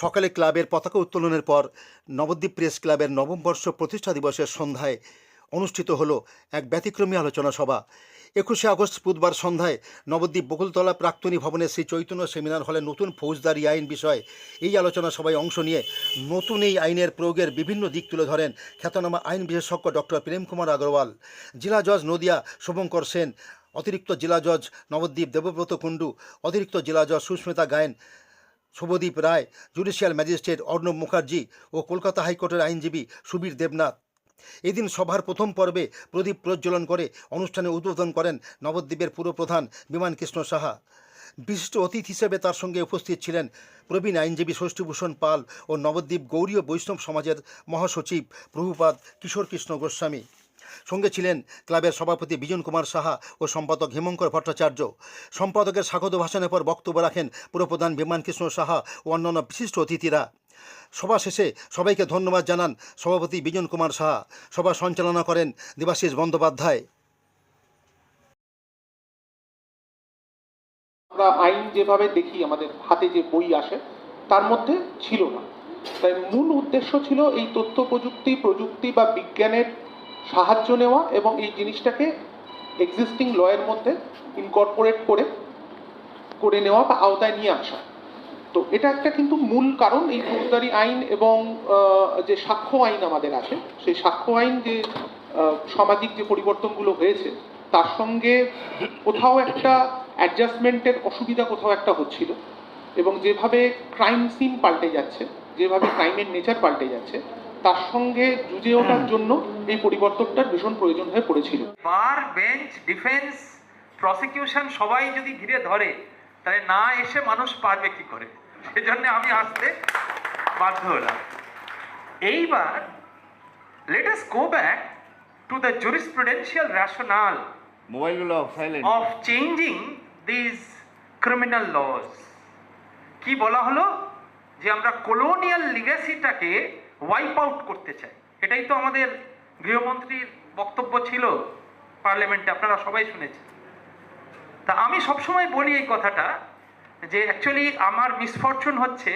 সকালে ক্লাবের পতাকা উত্তোলনের পর নবদ্বীপ প্রেস ক্লাবের নবম বর্ষ প্রতিষ্ঠা দিবসের সন্ধ্যায় অনুষ্ঠিত হলো এক ব্যতিক্রমী আলোচনা সভা। একুশে আগস্ট বুধবার সন্ধ্যায় নবদ্বীপ বকুলতলা প্রাক্তনী ভবনে শ্রী চৈতন্য সেমিনার হলে নতুন ফৌজদারি আইন বিষয়ে এই আলোচনা সভায় অংশ নিয়ে নতুন এই আইনের প্রয়োগের বিভিন্ন দিক তুলে ধরেন খ্যাতনামা আইন বিশেষজ্ঞ ডক্টর প্রেম কুমার আগরওয়াল। জেলা জজ নদিয়া শুভঙ্কর সেন, অতিরিক্ত জেলা জজ নবদ্বীপ দেবব্রত কুণ্ডু, অতিরিক্ত জেলা জজ সুস্মিতা গায়েন শুভদীপ রায়, জুডিশিয়াল ম্যাজিস্ট্রেট অর্ণব মুখার্জি ও কলকাতা হাইকোর্টের আইনজীবী সুবীর দেবনাথ। এদিন সভার প্রথম পর্বে প্রদীপ প্রজ্বলন করে অনুষ্ঠানে উদ্বোধন করেন নবদ্বীপের পুরপ্রধান বিমান কৃষ্ণ সাহা। বিশিষ্ট অতিথি হিসেবে তার সঙ্গে উপস্থিত ছিলেন প্রবীণ আইনজীবী ষষ্ঠীভূষণ পাল ও নবদ্বীপ গৌরীয় বৈষ্ণব সমাজের মহাসচিব প্রভুপাদ কিশোর কৃষ্ণ গোস্বামী। সঙ্গে ছিলেন ক্লাবের সভাপতি বিজন কুমার সাহা ও সম্পাদক হেমঙ্কর ভট্টাচার্য। সম্পাদকের স্বাগত ভাষণের পর বক্তব্য রাখেন পুরপ্রধান বিমান কৃষ্ণ সাহা ও অন্যান্য বিশিষ্ট অতিথিরা। সভা শেষে সবাইকে ধন্যবাদ জানান সভাপতি বিজন কুমার সাহা। সভা সঞ্চালনা করেন দেবাশিস বন্দ্যোপাধ্যায়। আমরা আইন যেভাবে দেখি, আমাদের হাতে যে বই আসে, তার মধ্যে ছিল না। তাই মূল উদ্দেশ্য ছিল এই তথ্য প্রযুক্তি প্রযুক্তি বা বিজ্ঞানের সাহায্য নেওয়া এবং এই জিনিসটাকে এক্সিস্টিং লয়ের মধ্যে ইনকর্পোরেট করে করে নেওয়া বা আওতায় নিয়ে আসা। তো এটা একটা কিন্তু মূল কারণ, এই ফৌজদারি আইন এবং যে সাক্ষ্য আইন আমাদের আছে, সেই সাক্ষ্য আইন যে সামাজিক যে পরিবর্তনগুলো হয়েছে, তার সঙ্গে কোথাও একটা অ্যাডজাস্টমেন্টের অসুবিধা কোথাও একটা হচ্ছিল এবং যেভাবে ক্রাইম সিন পাল্টে যাচ্ছে, যেভাবে ক্রাইমের নেচার পাল্টে যাচ্ছে তার সঙ্গে জুঝে ওঠার জন্য এই পরিবর্তনটার ভীষণ প্রয়োজন হয়ে পড়েছিল। বার বেঞ্চ ডিফেন্স প্রসিকিউশন সবাই যদি ঘিরে ধরে তাহলে না এসে মানুষ পারবে কি করে? সেজন্য আমি আসতে বাধ্য হলাম। এইবার let us go back to the jurisprudential rationale মোবাইলগুলো silent of changing these criminal laws. কি বলা হলো? যে আমরা কলোনিয়াল লিগ্যাসিটাকে ওয়াইপ আউট করতে চায়। এটাই তো আমাদের গৃহমন্ত্রীর বক্তব্য ছিল পার্লামেন্টে, আপনারা সবাই শুনেছেন। তা আমি সবসময় বলি এই কথাটা যে অ্যাকচুয়ালি আমার মিসফরচুন হচ্ছে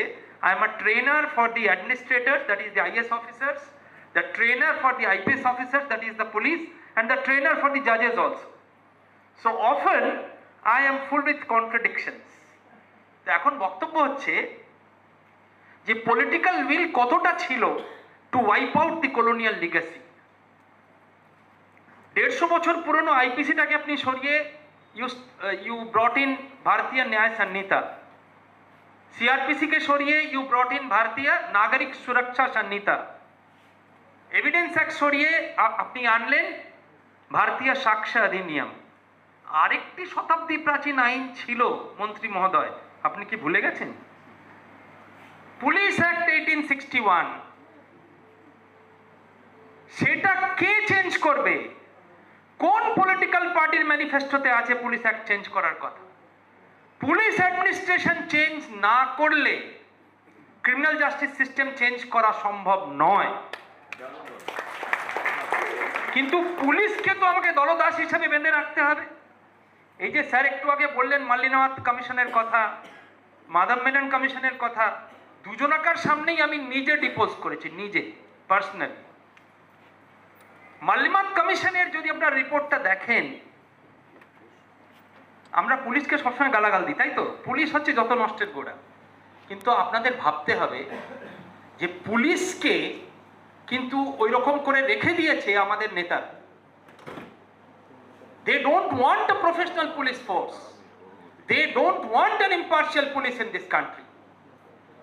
I am a trainer for the administrator that is the IAS officers the trainer for the IPS officers that is the police and the trainer for the জাজেস also so often I am full with contradictions এখন বক্তব্য হচ্ছে যে political will কতটা ছিল to wipe out the colonial legacy দেড়শো বছর পুরনো আইপিসিটাকে আপনি সরিয়ে ইউ ইউ ব্রট ইন ভারতীয় ন্যায় সংহিতা সিআরপিসিকে সরিয়ে ইউ ব্রট ইন ভারতীয় নাগরিক সুরক্ষা সংহিতা এভিডেন্স অ্যাক্ট সরিয়ে আপনি আনলেন ভারতীয় সাক্ষ্য অধিনিয়ম। আরেকটি শতাব্দী প্রাচীন আইন ছিল, মন্ত্রী মহোদয়, আপনি কি ভুলে গেছেন? Police Act eighteen sixty one সেটা কে চেঞ্জ করবে? কোন পলিটিক্যাল পার্টির ম্যানিফেস্টোতে আছে পুলিশ অ্যাক্ট চেঞ্জ করার কথা? পুলিশ অ্যাডমিনিস্ট্রেশন চেঞ্জ না করলে ক্রিমিনাল জাস্টিস সিস্টেম চেঞ্জ করা সম্ভব নয়। কিন্তু পুলিশকে তো আমাকে দলদাস হিসাবে বেঁধে রাখতে হবে। এই যে স্যার একটু আগে বললেন মাল্লিনাথ কমিশনের কথা মাধব মেনন কমিশনের কথা দুজনাকার সামনেই আমি নিজে ডিপোজ করেছি, নিজে পার্সোনালি মাল্লিনাথ কমিশনের যদি আপনার রিপোর্টটা দেখেন, আমরা পুলিশকে সবসময় গালাগাল দিই, তাই তো? পুলিশ হচ্ছে যত নষ্টের গোড়া। কিন্তু আপনাদের ভাবতে হবে যে পুলিশকে কিন্তু ওই রকম করে রেখে দিয়েছে আমাদের নেতা। They don't want professional police force they don't want an impartial police in this country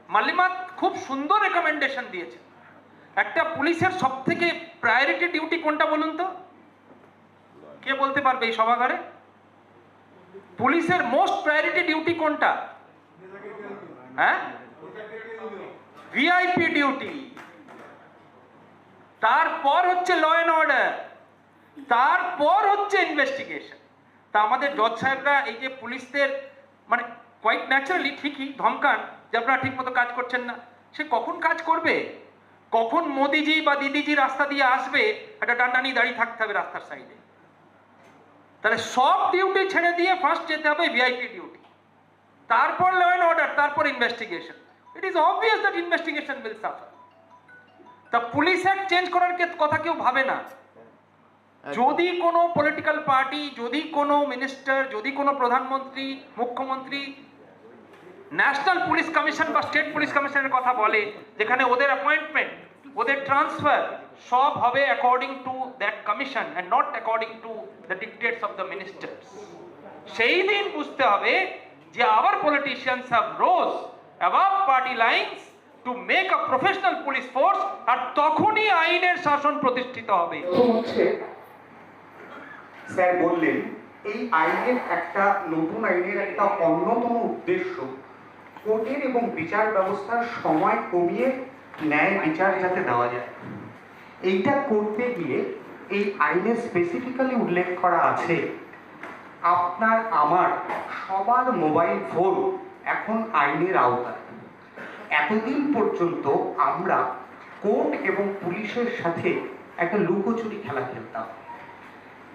Malimath খুব সুন্দর রেকমেন্ডেশন দিয়েছে একটা পুলিশের সব থেকে প্রায়োরিটি ডিউটি কোনটা বলুন তো? কে বলতে পারবে এই সভাঘরে? পুলিশের মোস্ট প্রায়োরিটি ডিউটি কোনটা? হ্যাঁ? ভিআইপি ডিউটি তারপর হচ্ছে ল অ্যান্ড অর্ডার তারপর হচ্ছে ইনভেস্টিগেশন তা আমাদের জজ সাহেবরা এই যে পুলিশদের মানে কোয়াইট ন্যাচারালি ঠিকই ধমকান যে আপনারা ঠিক মতো কাজ করছেন না। সে কখন কাজ করবে? কখন মোদিজি বা দিদিজি রাস্তা দিয়ে আসবে? একটা টানটানি দাঁড়িয়ে থাকতে হবে রাস্তার সাইডে তাহলে সব ডিউটি ছেড়ে দিয়ে ফার্স্ট যেতে হবে ভিআইপি ডিউটি তারপর ল অ্যান্ড অর্ডার তারপর investigation it is obvious that investigation will suffer. তা পুলিশ অ্যাক্ট চেঞ্জ করার কথা কেউ ভাবে না। যদি কোনো পলিটিক্যাল পার্টি যদি কোনো মিনিস্টার যদি কোনো প্রধানমন্ত্রী মুখ্যমন্ত্রী ন্যাশনাল পুলিশ কমিশন বা স্টেট পুলিশ কমিশনের কথা বলে যেখানে ওদের অ্যাপয়েন্টমেন্ট ওদের ট্রান্সফার সব হবে according to that commission and not according to the dictates of the ministers সেই দিন বুঝতে হবে যে our politicians have rose above party lines to make a professional police force আর তখনই আইনের শাসন প্রতিষ্ঠিত হবে। হচ্ছে। স্যার বললেন এই আইনের একটা নতুন আইনের একটা অন্যতম উদ্দেশ্য কোর্টের এবং বিচার ব্যবস্থার সময় কমিয়ে ন্যায় বিচার যাতে দেওয়া যায়। এইটা করতে গিয়ে এই আইনে স্পেসিফিক্যালি উল্লেখ করা আছে, আপনার, আমার, সবার মোবাইল ফোন এখন আইনের আওতায়। এতদিন পর্যন্ত আমরা কোর্ট এবং পুলিশের সাথে একটা লুকোচুরি খেলা খেলতাম।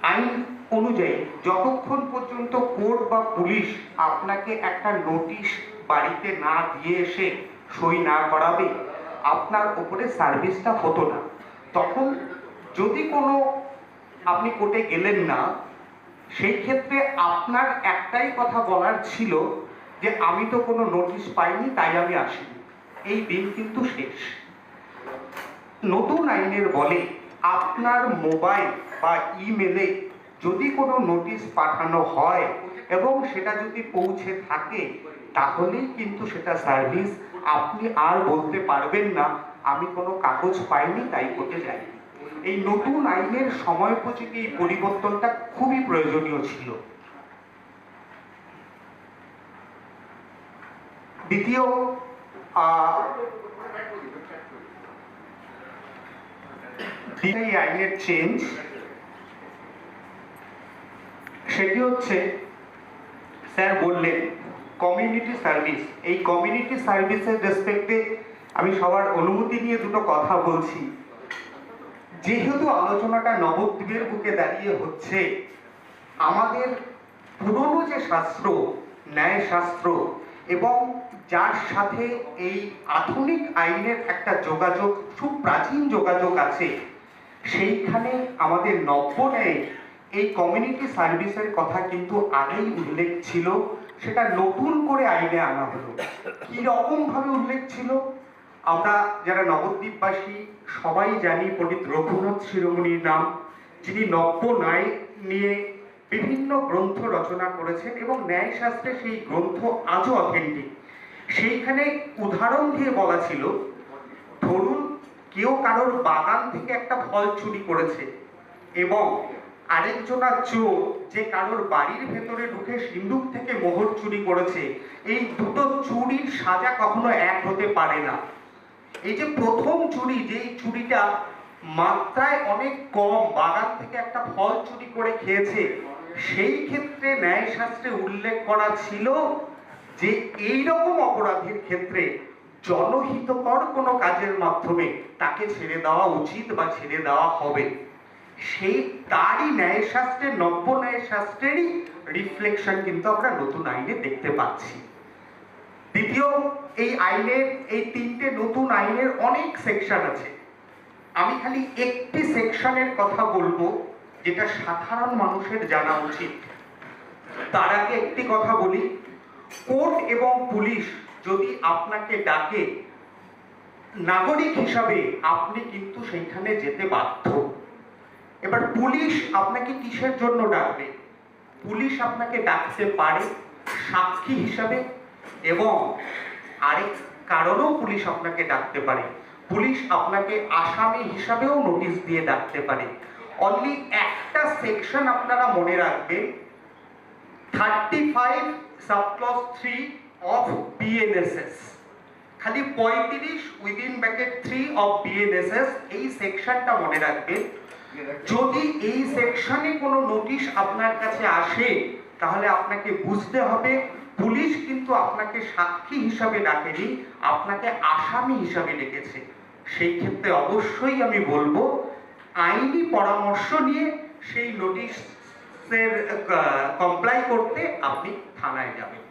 আইন অনুযায়ী যতক্ষণ পর্যন্ত কোর্ট বা পুলিশ আপনাকে একটা নোটিশ বাড়িতে না দিয়ে এসে সই না করাবে, আপনার ওপরে সার্ভিসটা হতো না। তখন যদি কোনো আপনি কোর্টে গেলেন না, সেই ক্ষেত্রে আপনার একটাই কথা বলার ছিল যে, আমি তো কোনো নোটিশ পাইনি, তাই আমি আসিনি। এই দিন কিন্তু শেষ। নতুন আইনের বলে আপনার মোবাইল বা ইমেলে যদি কোনো নোটিশ পাঠানো হয় এবং সেটা যদি পৌঁছে থাকে তাহলেই কিন্তু সেটা সার্ভিস আপনি আর বলতে পারবেন না। আমি কোনো কাগজ পাইনি, তাই করতে যাইনি। এই নতুন আইনের সময়পোচিতে এই পরিবর্তনটা খুবই প্রয়োজনীয় ছিল। দ্বিতীয় এই আইনের চেঞ্জ সেটি হচ্ছে স্যার বললেন কমিউনিটি সার্ভিস এই কমিউনিটি সার্ভিসের রেসপেক্টে আমি সবার অনুমতি নিয়ে দুটো কথা বলছি। যেহেতু আলোচনাটা নবদ্বীপের বুকে দাঁড়িয়ে হচ্ছে, আমাদের পুরনো যে শাস্ত্র ন্যায় শাস্ত্র এবং যার সাথে এই আধুনিক আইনের একটা যোগাযোগ, সুপ্রাচীন যোগাযোগ আছে, সেইখানে আমাদের নব্য ন্যায় এই কমিউনিটি সার্ভিসের কথা কিন্তু আগেই উল্লেখ ছিল। সেটা নতুন করে আইনে আনা হলো। কি রকম ভাবে উল্লেখ ছিল? আমরা যারা নবদ্বীপবাসী, সবাই জানি পণ্ডিত রঘুনাথ শিরোমণির নাম, যিনি নব্য ন্যায় নিয়ে বিভিন্ন গ্রন্থ রচনা করেছেন এবং ন্যায়শাস্ত্রে সেই গ্রন্থ আজও অথেন্টিক সেইখানে উদাহরণ দিয়ে বলা ছিল, ধরুন কেউ কারোর বাগান থেকে একটা ফল চুরি করেছে এবং আরেকজনা চোর যে কারোর বাড়ির ভেতরে ঢুকে সিন্ধুক থেকে মোহর চুরি করেছে, এই দুটো চুরির সাজা কখনো এক হতে পারে না। এই যে প্রথম চুরি, যেই চুরিটা মাত্রায় অনেক কম, বাগান থেকে একটা ফল চুরি করে খেয়েছে, সেই ক্ষেত্রে ন্যায়শাস্ত্রে উল্লেখ করা ছিল যে এই রকম অপরাধের ক্ষেত্রে জনহিতকর কোনো কাজের মাধ্যমে তাকে ছেড়ে দেওয়া উচিত বা ছেড়ে দেওয়া হবে। সেই তারই ন্যায়শাস্ত্রের নব্য ন্যায়শাস্ত্রেরই রিফ্লেকশন কিন্তু আমরা নতুন আইনে দেখতে পাচ্ছি। দ্বিতীয়, এই আইনের, এই তিনটে নতুন আইনের অনেক সেকশন আছে। আমি খালি একটি সেকশনের কথা বলব, যেটা সাধারণ মানুষের জানা উচিত। তার আগে একটি কথা বলি, কোর্ট এবং পুলিশ যদি আপনাকে ডাকে, নাগরিক হিসাবে আপনি কিন্তু সেইখানে যেতে বাধ্য। এবার পুলিশ আপনাকে কিসের জন্য ডাকবে? পুলিশ আপনাকে ডাকতে পারে সাক্ষী হিসাবে এবং আরেক কারণেও পুলিশ আপনাকে ডাকতে পারে। পুলিশ আপনাকে আসামি হিসাবেও নোটিশ দিয়ে ডাকতে পারে। অনলি একটা সেকশন আপনারা মনে রাখবেন thirty five subclause three of BNSS খালি পঁয়ত্রিশ within bracket three of BNSS এই সেকশনটা মনে রাখবেন। যদি এই সেকশনে কোনো নোটিশ আপনার কাছে আসে, তাহলে আপনাকে বুঝতে হবে, পুলিশ কিন্তু আপনাকে সাক্ষী হিসাবে ডাকেনি, আপনাকে আসামি হিসাবে ডেকেছে। সেই ক্ষেত্রে অবশ্যই আমি বলব, আইনি পরামর্শ নিয়ে সেই নোটিশের কমপ্লাই করতে আপনি থানায় যাবেন।